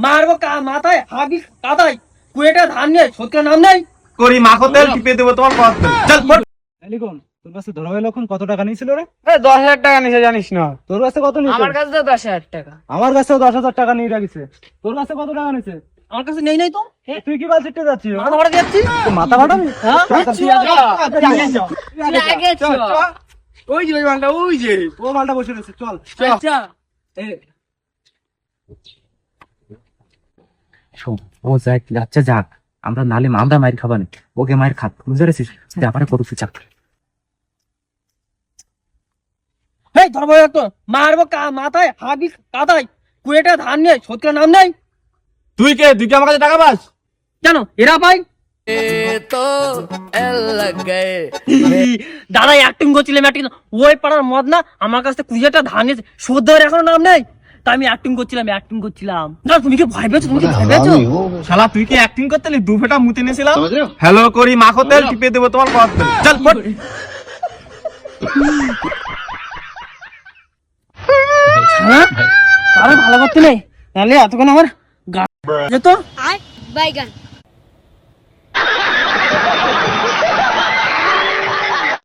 মারবো কা- মাথায় হাগি কাদাই কুয়েটা ধান নিয়ে সত্যি নাম নেই করি মাখো তেল টিপে দেবো তোমার কত চল। তোর কাছে ধরা হয়ে লক্ষণ কত টাকা নিয়েছিল রে দশ হাজার টাকা নিছে জানিস না তোর কাছে কত নিয়েছে আমার কাছে দশ হাজার টাকা আমার কাছেও দশ হাজার টাকা নিয়ে রাখিছে তোর কাছে কত টাকা নিয়েছে আমার কাছে নেই নাই তো তুই কি বাস দিতে যাচ্ছিস মাথা ভাড়া যাচ্ছি মাথা হ্যাঁ ওই যে ওই মালটা ওই যে ও মালটা বসে রয়েছে চল আচ্ছা শোন ও যাক যাচ্ছে যাক আমরা নালে আমরা মায়ের খাবা না ওকে মায়ের খাত বুঝতে পেরেছিস ব্যাপারে করুক চাপ। এই ধরবো তো মারবো মাথায় হাগি কাদাই কুয়েটা ধান নিয়ে সত্যি নাম নেই। তুই কে? তুই কি আমার কাছে টাকা পাস? কেন? এরা পাই? দাদা অ্যাক্টিং করছিলাম অ্যাক্টিং ওই পাড়ার মদ না আমার কাছ কুড়িটা ধান নিয়েছে সদ্যের এখনও নাম নেই। তাই আমি অ্যাক্টিং করছিলাম অ্যাক্টিং করছিলাম। না তুমি কি ভয় পেয়েছ? তুমি কি ভয় পেয়েছ? শালা তুই কি অ্যাক্টিং দু মুতে নিয়েছিলাম হ্যালো করি মাখো তেল টিপে দেবো তোমার চল পট আরে ভালো করতে নেই? নাহলে এতক্ষণ আমার গান যেত বাইগান।